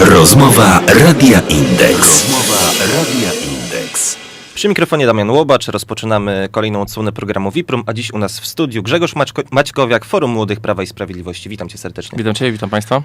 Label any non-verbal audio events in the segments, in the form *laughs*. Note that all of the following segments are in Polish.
Rozmowa Radia Indeks. Rozmowa Radia Indeks. Przy mikrofonie Damian Łobacz, rozpoczynamy kolejną odsłonę programu Viprum, a dziś u nas w studiu Grzegorz Maćko- Maćkowiak, Forum Młodych Prawa i Sprawiedliwości. Witam cię serdecznie. Witam Cię, witam Państwa.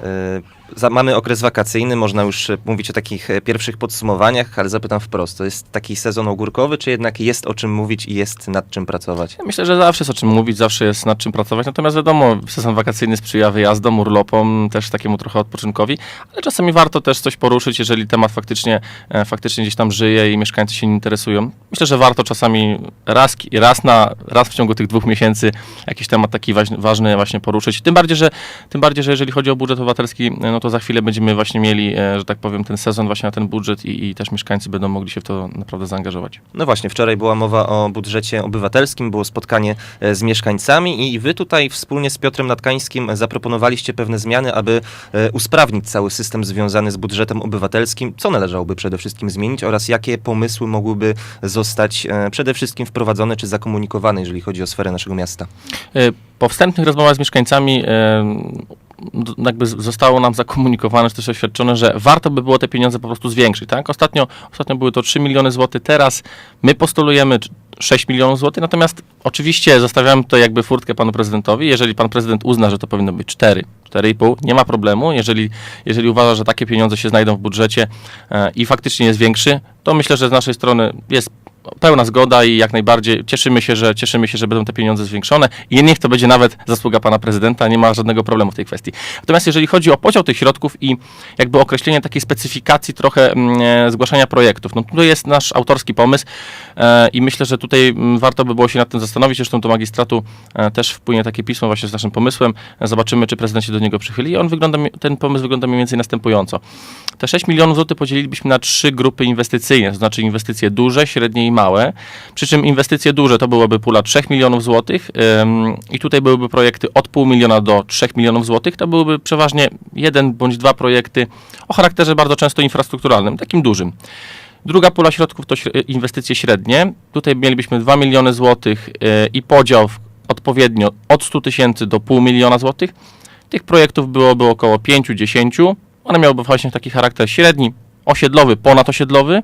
E, mamy okres wakacyjny, można już e, mówić o takich e, pierwszych podsumowaniach, ale zapytam wprost, to jest taki sezon ogórkowy, czy jednak jest o czym mówić i jest nad czym pracować? Ja Myślę, że zawsze jest o czym mówić, zawsze jest nad czym pracować, natomiast wiadomo, sezon wakacyjny sprzyja wyjazdom, urlopom, też takiemu trochę odpoczynkowi, ale czasami warto też coś poruszyć, jeżeli temat faktycznie, faktycznie gdzieś tam żyje i mieszkańcy się interesują. Myślę, że warto czasami raz, raz, na, raz w ciągu tych dwóch miesięcy jakiś temat taki ważny, właśnie poruszyć. Tym bardziej, że, tym bardziej, że jeżeli chodzi o budżet obywatelski, e, no to za chwilę będziemy właśnie mieli, e, że tak powiem, ten sezon właśnie na ten budżet i, i też mieszkańcy będą mogli się w to naprawdę zaangażować. No właśnie, wczoraj była mowa o budżecie obywatelskim, było spotkanie e, z mieszkańcami i wy tutaj wspólnie z Piotrem Natkańskim zaproponowaliście pewne zmiany, aby usprawnić cały system związany z budżetem obywatelskim. Co należałoby przede wszystkim zmienić oraz jakie pomysły mogłyby zostać e, przede wszystkim wprowadzone czy zakomunikowane, jeżeli chodzi o sferę naszego miasta? E, Po wstępnych rozmowach z mieszkańcami e, jakby zostało nam zakomunikowane, czy też oświadczone, że warto by było te pieniądze po prostu zwiększyć. Tak? Ostatnio, ostatnio były to 3 miliony złotych, teraz my postulujemy c- 6 milionów złotych, natomiast oczywiście zostawiamy to jakby furtkę panu prezydentowi. Jeżeli pan prezydent uzna, że to powinno być 4, 4,5, nie ma problemu. Jeżeli, jeżeli uważa, że takie pieniądze się znajdą w budżecie e, i faktycznie jest większy, to myślę, że z naszej strony jest pełna zgoda i jak najbardziej cieszymy się, że cieszymy się, że będą te pieniądze zwiększone i niech to będzie nawet zasługa pana prezydenta, nie ma żadnego problemu w tej kwestii. Natomiast jeżeli chodzi o podział tych środków i jakby określenie takiej specyfikacji trochę mm, e, zgłaszania projektów, no to jest nasz autorski pomysł e, i myślę, że tutaj mm, warto by było się nad tym zastanowić, zresztą do magistratu e, też wpłynie takie pismo właśnie z naszym pomysłem, zobaczymy, czy prezydent się do niego przychyli i on wygląda, ten pomysł wygląda mniej więcej następująco. Te 6 milionów złotych podzielilibyśmy na trzy grupy inwestycyjne, to znaczy inwestycje duże, średnie i małe. Przy czym inwestycje duże to byłaby pula 3 milionów złotych i tutaj byłyby projekty od pół miliona do 3 milionów złotych. To byłyby przeważnie jeden bądź dwa projekty o charakterze bardzo często infrastrukturalnym, takim dużym. Druga pula środków to inwestycje średnie. Tutaj mielibyśmy 2 miliony złotych yy, i podział odpowiednio od 100 tysięcy do pół miliona złotych. Tych projektów byłoby około 5-10. One miałyby właśnie taki charakter średni, osiedlowy, ponadosiedlowy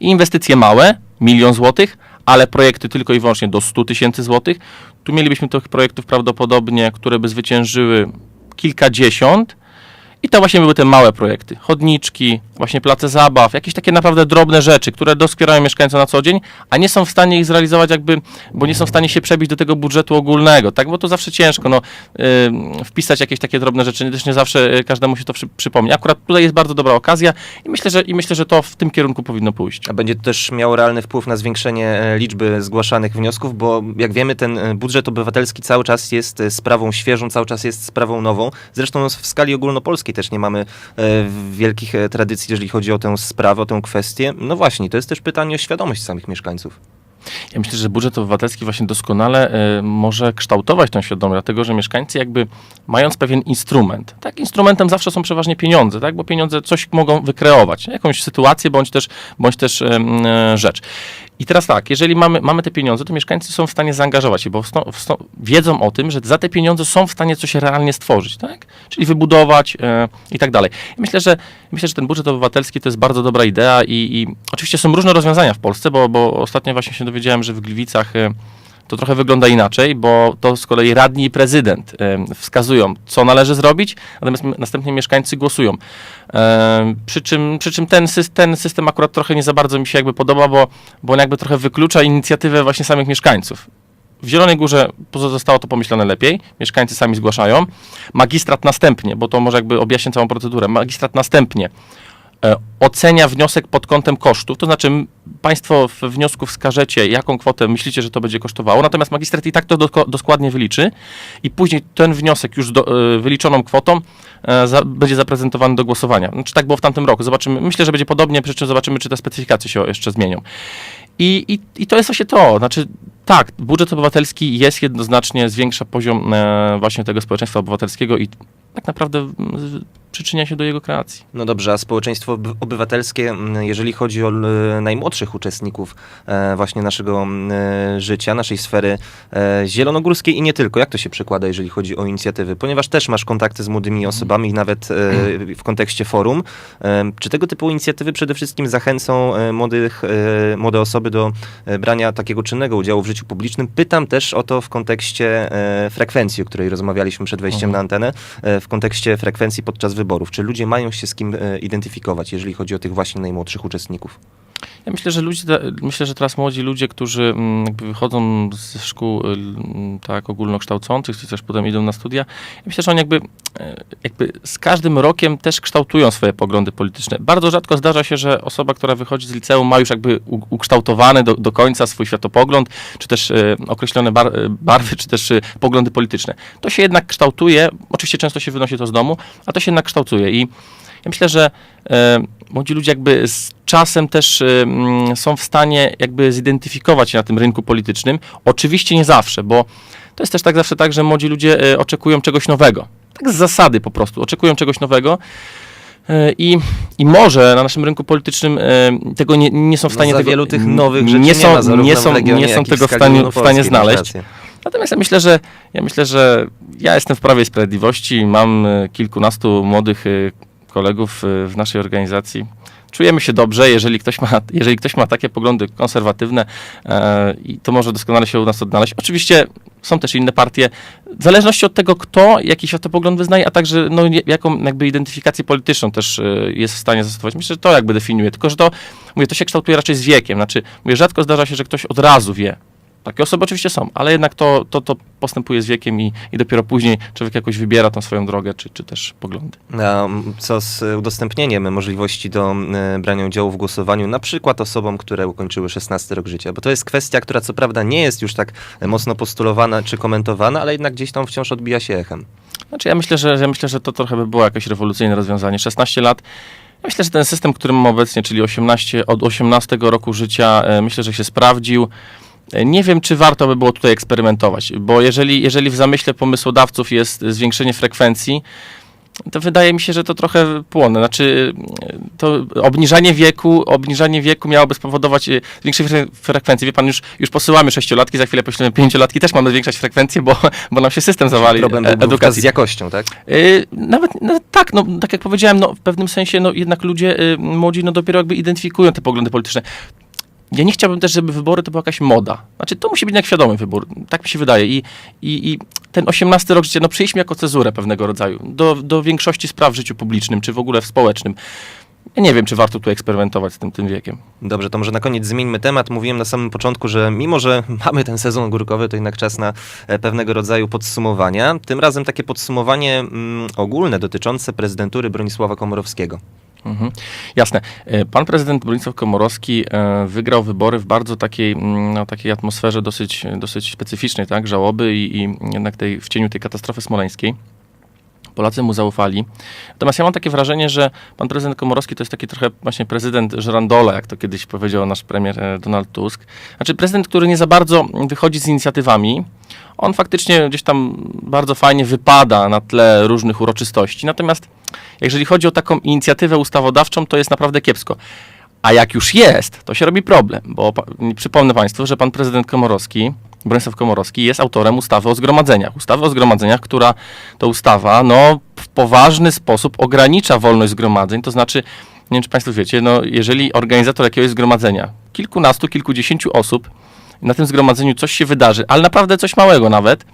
i inwestycje małe, milion złotych, ale projekty tylko i wyłącznie do 100 tysięcy złotych. Tu mielibyśmy tych projektów prawdopodobnie, które by zwyciężyły kilkadziesiąt. I to właśnie były te małe projekty. Chodniczki, właśnie place zabaw, jakieś takie naprawdę drobne rzeczy, które doskwierają mieszkańcom na co dzień, a nie są w stanie ich zrealizować jakby, bo nie są w stanie się przebić do tego budżetu ogólnego, tak? Bo to zawsze ciężko, no, yy, wpisać jakieś takie drobne rzeczy, też nie zawsze yy, każdemu się to przy, przypomni. Akurat tutaj jest bardzo dobra okazja i myślę, że, i myślę, że to w tym kierunku powinno pójść. A będzie to też miało realny wpływ na zwiększenie e, liczby zgłaszanych wniosków, bo jak wiemy, ten e, budżet obywatelski cały czas jest e, sprawą świeżą, cały czas jest sprawą nową. Zresztą w skali ogólnopolskiej też nie mamy e, wielkich e, tradycji, jeżeli chodzi o tę sprawę, o tę kwestię. No właśnie, to jest też pytanie o świadomość samych mieszkańców. Ja myślę, że budżet obywatelski właśnie doskonale y, może kształtować tą świadomość, dlatego że mieszkańcy jakby mając pewien instrument, tak, instrumentem zawsze są przeważnie pieniądze, tak, bo pieniądze coś mogą wykreować, jakąś sytuację bądź też, bądź też ym, y, rzecz. I teraz tak, jeżeli mamy, mamy te pieniądze, to mieszkańcy są w stanie zaangażować się, bo wiedzą o tym, że za te pieniądze są w stanie coś realnie stworzyć, tak? Czyli wybudować e, i tak dalej. Myślę, że myślę, że ten budżet obywatelski to jest bardzo dobra idea i, i oczywiście są różne rozwiązania w Polsce, bo, bo ostatnio właśnie się dowiedziałem, że w Gliwicach e, to trochę wygląda inaczej, bo to z kolei radni i prezydent e, wskazują, co należy zrobić, natomiast następnie mieszkańcy głosują. Przy czym, przy czym ten, sys- ten system akurat trochę nie za bardzo mi się jakby podoba, bo, bo on jakby trochę wyklucza inicjatywę właśnie samych mieszkańców. W Zielonej Górze zostało to pomyślane lepiej, mieszkańcy sami zgłaszają. Magistrat następnie, bo to może jakby objaśnię całą procedurę, magistrat następnie ocenia wniosek pod kątem kosztów, to znaczy Państwo w wniosku wskażecie, jaką kwotę myślicie, że to będzie kosztowało, natomiast magistrat i tak to do, doskładnie wyliczy i później ten wniosek już do, e, wyliczoną kwotą e, za, będzie zaprezentowany do głosowania. Znaczy tak było w tamtym roku. Zobaczymy, myślę, że będzie podobnie, przy czym zobaczymy, czy te specyfikacje się jeszcze zmienią. I, i, I to jest właśnie to. Znaczy, tak, budżet obywatelski jest jednoznacznie, zwiększa poziom e, właśnie tego społeczeństwa obywatelskiego i tak naprawdę przyczynia się do jego kreacji. No dobrze, a społeczeństwo oby- obywatelskie, jeżeli chodzi o najmłodszych uczestników e, właśnie naszego e, życia, naszej sfery e, zielonogórskiej i nie tylko, jak to się przekłada, jeżeli chodzi o inicjatywy? Ponieważ też masz kontakty z młodymi osobami, nawet e, w kontekście forum. Czy tego typu inicjatywy przede wszystkim zachęcą młodych, młode osoby do brania takiego czynnego udziału w życiu publicznym? Pytam też o to w kontekście frekwencji, o której rozmawialiśmy przed wejściem Mhm. na antenę, w kontekście frekwencji podczas wyborów. Czy ludzie mają się z kim e, identyfikować, jeżeli chodzi o tych właśnie najmłodszych uczestników? Ja myślę, że ludzie, myślę, że teraz młodzi ludzie, którzy mm, wychodzą ze szkół y, mm, tak ogólnokształcących, czy też potem idą na studia, ja myślę, że oni jakby, e, jakby z każdym rokiem też kształtują swoje poglądy polityczne. Bardzo rzadko zdarza się, że osoba, która wychodzi z liceum ma już jakby ukształtowany do, do końca swój światopogląd, czy też e, określone bar, e, barwy, czy też poglądy polityczne. To się jednak kształtuje, oczywiście często się wynosi to z domu, a to się jednak kształtuje i ja myślę, że e, młodzi ludzie jakby z czasem też e, są w stanie jakby zidentyfikować się na tym rynku politycznym. Oczywiście nie zawsze, bo to jest też tak zawsze tak, że młodzi ludzie e, oczekują czegoś nowego. Tak z zasady po prostu, oczekują czegoś nowego. I, I może na naszym rynku politycznym tego nie, nie są w No stanie za tego, wielu tych nowych rzeczy nie nie, są, ma, zarówno nie są, regionie, nie są tego w stanie, w stanie znaleźć. Natomiast ja myślę, że ja myślę, że ja jestem w Prawie i Sprawiedliwości, mam kilkunastu młodych kolegów e, w naszej organizacji. Czujemy się dobrze, jeżeli ktoś ma, jeżeli ktoś ma takie poglądy konserwatywne e, i to może doskonale się u nas odnaleźć. Oczywiście są też inne partie, w zależności od tego, kto jaki światopogląd wyznaje, a także no, jaką jakby identyfikację polityczną też e, jest w stanie zastosować. Myślę, że to jakby definiuje, tylko że to, mówię, to się kształtuje raczej z wiekiem. Znaczy, mówię, rzadko zdarza się, że ktoś od razu wie, takie osoby oczywiście są, ale jednak to, to, to postępuje z wiekiem i, i dopiero później człowiek jakoś wybiera tą swoją drogę, czy, czy też poglądy. A co z udostępnieniem możliwości do e, brania udziału w głosowaniu, na przykład osobom, które ukończyły 16 rok życia? Bo to jest kwestia, która co prawda nie jest już tak e, mocno postulowana czy komentowana, ale jednak gdzieś tam wciąż odbija się echem. Znaczy ja myślę, że, że myślę, że to trochę by było jakieś rewolucyjne rozwiązanie. 16 lat. Ja myślę, że ten system, który mamy obecnie, czyli 18, od 18 roku życia, e, myślę, że się sprawdził. E, Nie wiem, czy warto by było tutaj eksperymentować, bo jeżeli, jeżeli w zamyśle pomysłodawców jest zwiększenie frekwencji, to wydaje mi się, że to trochę płonne. Znaczy, e, to obniżanie wieku, obniżanie wieku miałoby spowodować e, zwiększenie fre- frekwencji. Wie pan, już, już posyłamy sześciolatki, za chwilę poślemy pięciolatki, też mamy zwiększać frekwencję, bo, bo nam się system zawali Problem e, edukacji. z jakością, tak? Y, Nawet, nawet tak, no, tak jak powiedziałem, no, w pewnym sensie no, jednak ludzie młodzi no, dopiero jakby identyfikują te poglądy polityczne. Ja nie chciałbym też, żeby wybory to była jakaś moda. Znaczy, to musi być jednak świadomy wybór. Tak mi się wydaje. I, i, i ten 18 rok życia, no przyjęliśmy jako cezurę pewnego rodzaju do, do większości spraw w życiu publicznym, czy w ogóle w społecznym. Ja nie wiem, czy warto tu eksperymentować z tym, tym wiekiem. Dobrze, to może na koniec zmieńmy temat. Mówiłem na samym początku, że mimo, że *laughs* mamy ten sezon ogórkowy, to jednak czas na e, pewnego rodzaju podsumowania. Tym razem takie podsumowanie mm, ogólne dotyczące prezydentury Bronisława Komorowskiego. Mhm. Jasne. E, Pan prezydent Bronisław Komorowski e, wygrał wybory w bardzo takiej, mm, no, takiej atmosferze dosyć, dosyć specyficznej, tak? Żałoby i, i jednak tej, w cieniu tej katastrofy smoleńskiej. Polacy mu zaufali. Natomiast ja mam takie wrażenie, że pan prezydent Komorowski to jest taki trochę właśnie prezydent żerandola, jak to kiedyś powiedział nasz premier e, Donald Tusk. Znaczy prezydent, który nie za bardzo wychodzi z inicjatywami. On faktycznie gdzieś tam bardzo fajnie wypada na tle różnych uroczystości. Natomiast jeżeli chodzi o taką inicjatywę ustawodawczą, to jest naprawdę kiepsko. A jak już jest, to się robi problem, bo przypomnę Państwu, że pan prezydent Komorowski, Bronisław Komorowski jest autorem ustawy o zgromadzeniach. Ustawy o zgromadzeniach, która to ustawa no, w poważny sposób ogranicza wolność zgromadzeń, to znaczy, nie wiem czy Państwo wiecie, no, jeżeli organizator jakiegoś zgromadzenia, kilkunastu, kilkudziesięciu osób, na tym zgromadzeniu coś się wydarzy, ale naprawdę coś małego nawet,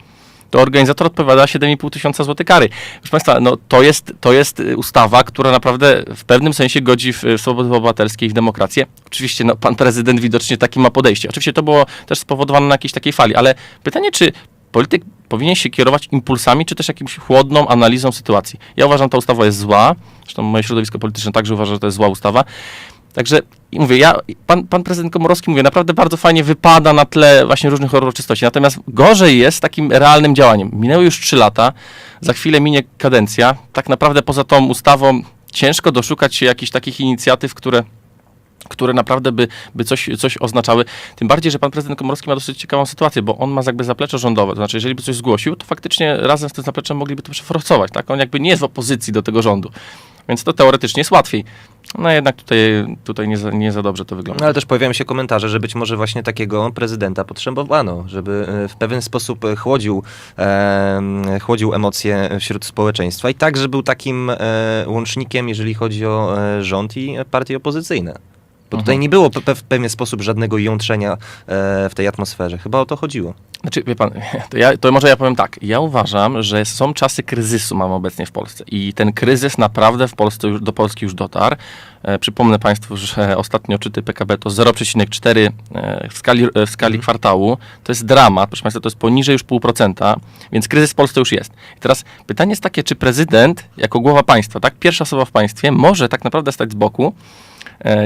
to organizator odpowiada 7,5 tysiąca złotych kary. Proszę Państwa, no, to, jest, to jest y, ustawa, która naprawdę w pewnym sensie godzi w, w swobody obywatelskie i w demokrację. Oczywiście no, pan prezydent widocznie takie ma podejście. Oczywiście to było też spowodowane na jakiejś takiej fali, ale pytanie, czy polityk powinien się kierować impulsami, czy też jakimś chłodną analizą sytuacji. Ja uważam, że ta ustawa jest zła. Zresztą moje środowisko polityczne także uważa, że to jest zła ustawa. Także mówię, ja, pan, pan prezydent Komorowski, mówię, naprawdę bardzo fajnie wypada na tle właśnie różnych uroczystości. Natomiast gorzej jest z takim realnym działaniem. Minęły już trzy lata, za chwilę minie kadencja. Tak naprawdę poza tą ustawą ciężko doszukać się jakichś takich inicjatyw, które które naprawdę by, by coś, coś oznaczały. Tym bardziej, że pan prezydent Komorowski ma dosyć ciekawą sytuację, bo on ma jakby zaplecze rządowe. To znaczy, jeżeli by coś zgłosił, to faktycznie razem z tym zapleczem mogliby to przeforsować. Tak? On jakby nie jest w opozycji do tego rządu. Więc to teoretycznie jest łatwiej. No jednak tutaj, tutaj nie, za, nie za dobrze to wygląda. No, ale też pojawiają się komentarze, że być może właśnie takiego prezydenta potrzebowano, żeby e, w pewien sposób chłodził, e, chłodził emocje wśród społeczeństwa i także był takim e, łącznikiem, jeżeli chodzi o e, rząd i partie opozycyjne. Bo tutaj Mhm. nie było pe- w pewien sposób żadnego jątrzenia e, w tej atmosferze. Chyba o to chodziło. Znaczy, wie pan, *laughs* to, ja, to może ja powiem tak. Ja uważam, że są czasy kryzysu mamy obecnie w Polsce i ten kryzys naprawdę w Polsce już, do Polski już dotarł. E, przypomnę Państwu, *laughs* że ostatni odczyty PKB to 0,4 e, w skali, e, w skali kwartału. To jest dramat, proszę Państwa, to jest poniżej już 0,5%, więc kryzys w Polsce już jest. I teraz pytanie jest takie, czy prezydent jako głowa państwa, tak, pierwsza osoba w państwie, może tak naprawdę stać z boku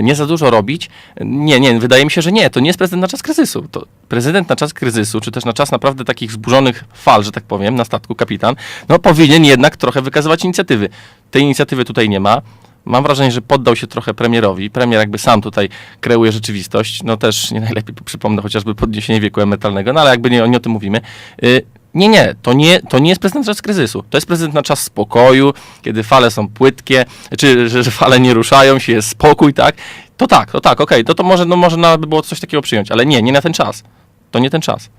nie za dużo robić. Nie, nie, wydaje mi się, że nie. To nie jest prezydent na czas kryzysu. To prezydent na czas kryzysu, czy też na czas naprawdę takich wzburzonych fal, że tak powiem, na statku kapitan, no powinien jednak trochę wykazywać inicjatywy. Tej inicjatywy tutaj nie ma. Mam wrażenie, że poddał się trochę premierowi. Premier jakby sam tutaj kreuje rzeczywistość. No też nie najlepiej przypomnę chociażby podniesienie wieku emerytalnego, no ale jakby nie, nie o tym mówimy. Y, nie, nie to, nie, to nie jest prezydent na czas kryzysu. To jest prezydent na czas spokoju, kiedy fale są płytkie, czy że, fale nie ruszają się, jest spokój, tak? To tak, to tak, okej, to, to może, no, może by było coś takiego przyjąć, ale nie, nie na ten czas. To nie ten czas.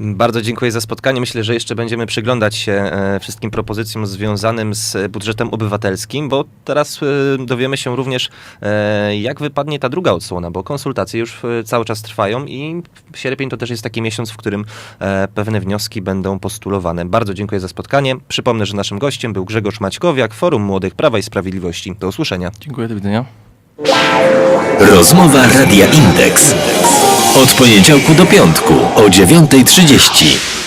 Bardzo dziękuję za spotkanie. Myślę, że jeszcze będziemy przyglądać się e, wszystkim propozycjom związanym z budżetem obywatelskim, bo teraz e, dowiemy się również, e, jak wypadnie ta druga odsłona, bo konsultacje już cały czas trwają i sierpień to też jest taki miesiąc, w którym pewne wnioski będą postulowane. Bardzo dziękuję za spotkanie. Przypomnę, że naszym gościem był Grzegorz Maćkowiak, Forum Młodych Prawa i Sprawiedliwości. Do usłyszenia. Dziękuję, do widzenia. Rozmowa Radia Indeks. Od poniedziałku do piątku o 9.30.